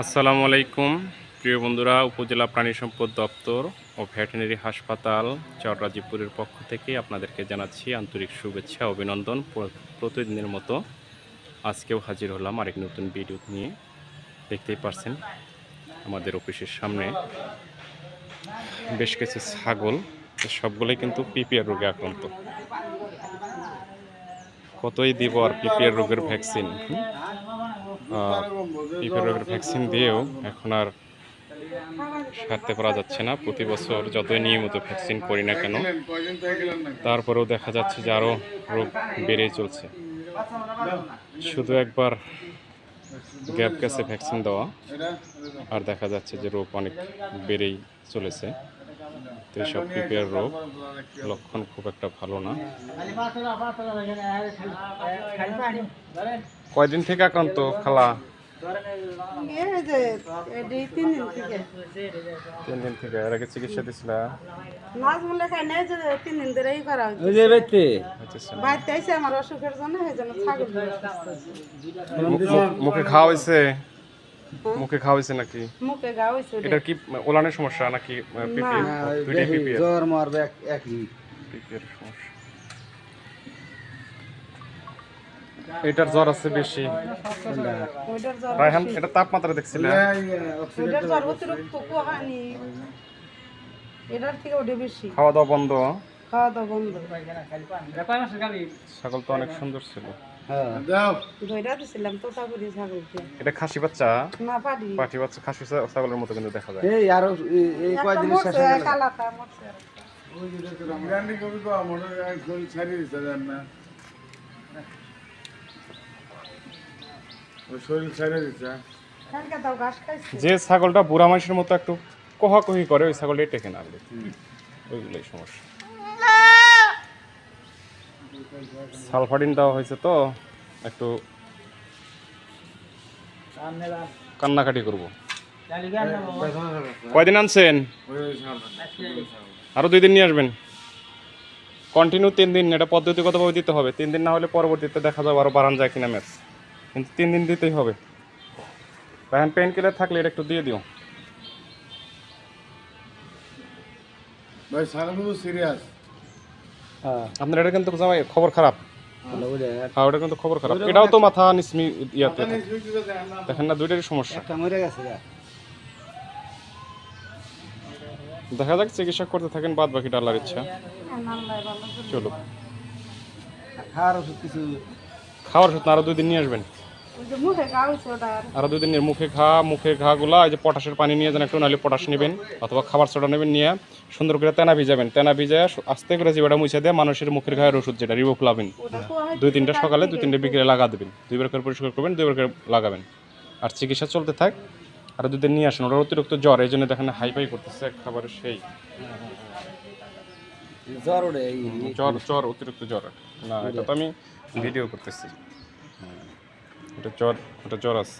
আসসালামু আলাইকুম। প্রিয় বন্ধুরা, উপজেলা প্রাণী সম্পদ দপ্তর ও ভেটেরিনারি হাসপাতাল চররাজীবপুরের পক্ষ থেকে আপনাদেরকে জানাচ্ছি আন্তরিক শুভেচ্ছা, অভিনন্দন। প্রতিদিনের মতো আজকেও হাজির হলাম আরেক নতুন ভিডিও নিয়ে। দেখতেই পারছেন আমাদের অফিসের সামনে বেশ কিছু ছাগল, সবগুলোই কিন্তু পিপিআর রোগে আক্রান্ত। কতই দিব আর পিপিআর রোগের ভ্যাকসিন রোগের ভ্যাকসিন দিয়েও এখন আর সারতে পারা যাচ্ছে না। প্রতি বছর যতই নিয়মিত ভ্যাকসিন করি না কেন, তারপরেও দেখা যাচ্ছে যে আরও রোগ বেড়েই চলছে। শুধু একবার গ্যাপ গ্যাসে ভ্যাকসিন দেওয়া, আর দেখা যাচ্ছে যে রোগ অনেক বেড়েই চলেছে। তো পিপিআর রোগ লক্ষণ খুব একটা ভালো না। কয়দিন থেকে আক্রান্ত খালা? তিন দিন থেকে তিন দিন থেকে এর আগে চিকিৎসা দিছিল? মুখে খাওয়া হয়েছে মুখে খাওয়া হয়েছে নাকি? মুখে গা হয়েছে এটা কি ওলানের সমস্যা নাকি পিপি না, দুইটাই পিপি জ্বর মারবে এক- একই। পিপির সমস্যা। এটার জ্বর আছে বেশি। ওইটার জ্বর রায়হান এটা তাপমাত্রা দেখছিলে? ওইটার জ্বর অতিরিক্ত কুহানি এটার থেকে ওটা বেশি। খাওয়া দাওয়া বন্ধ? খাওয়া দাওয়া বন্ধ ছাগল তো অনেক সুন্দর ছিল। হ্যাঁ দিছিলাম ছাগলকে এটা খাসি বাচ্চা? না পাটি। বাচ্চা খাসি ছাগলের মতো কিন্তু দেখা যায়। এই আরও এই- কয়দিন শেষ মরছে শরীর যে ছাগলটা বুড়া মানুষের মতো একটু কোহাকুহি করে ওই ছাগলটাই টেকে না ওইগুলোই সমস্যা। সালফাডিন দেওয়া হয়েছে তো, একটু কান্নাকাটি করব। কয়দিন আনছেন? আরও দুই দিন নিয়ে আসবেন। কন্টিনিউ তিন দিন, এটা পদ্ধতিগতভাবে দিতে হবে। তিন দিন না হলে পরবর্তীতে দেখা যাবে আরও বাড়ান যায় কিনা ম্যাচ। কিন্তু তিন দিন দিতেই হবে। এখন পেন কিলার থাকলে এটা একটু দিয়ে দিও। ভাই সারা কিন্তু সিরিয়াস আপনার এটা কিন্তু জামাই খবর খারাপ। হ্যাঁ ওটা কিন্তু খবর খারাপ। এটাও তো মাথা নিসমি ইয়াতে দেখেন না দুইটারই সমস্যা। একটা মরে গেছে গা। দেখা যাক চিকিৎসা করতে থাকেন বাদ বাকিটা আল্লাহর ইচ্ছা। আল্লাহ ভালো চলো খাওয়ার ওষুধ কিছু খাওয়ার ওষুধ না আরও দুই দিন নিয়ে আসবেন। ওই যে মুখে গা হয়েছে দুই দিনের মুখে ঘা মুখে ঘাগুলা এই যে পটাশের পানি নিয়ে যান একটু নাহলে পটাশ নেবেন অথবা খাবার সোডা নেবেন নিয়ে সুন্দর করে তেনা ভিজাবেন। তেনা ভিজায় আস্তে করে জিবাটা মুছে দিয়ে মানুষের মুখের ঘায়ের ওষুধ যেটা রিবোফ্লাভিন ওটা দুই তিনটা সকালে দুই তিনটে বিকেলে লাগা দেবেন। দুইবার করে পরিষ্কার করবেন দুইবার করে লাগাবেন। আর চিকিৎসা চলতে থাক আর দুদিন নিয়ে আসেন। ওরা অতিরিক্ত জ্বর এই জন্য দেখেন হাইফাই করতেছে খাবার সেই। জ্বর ওঠে এই জ্বর জ্বর অতিরিক্ত জ্বর। না এটা তো আমি ভিডিও করতেছি। এটা চর এটা চর আছে।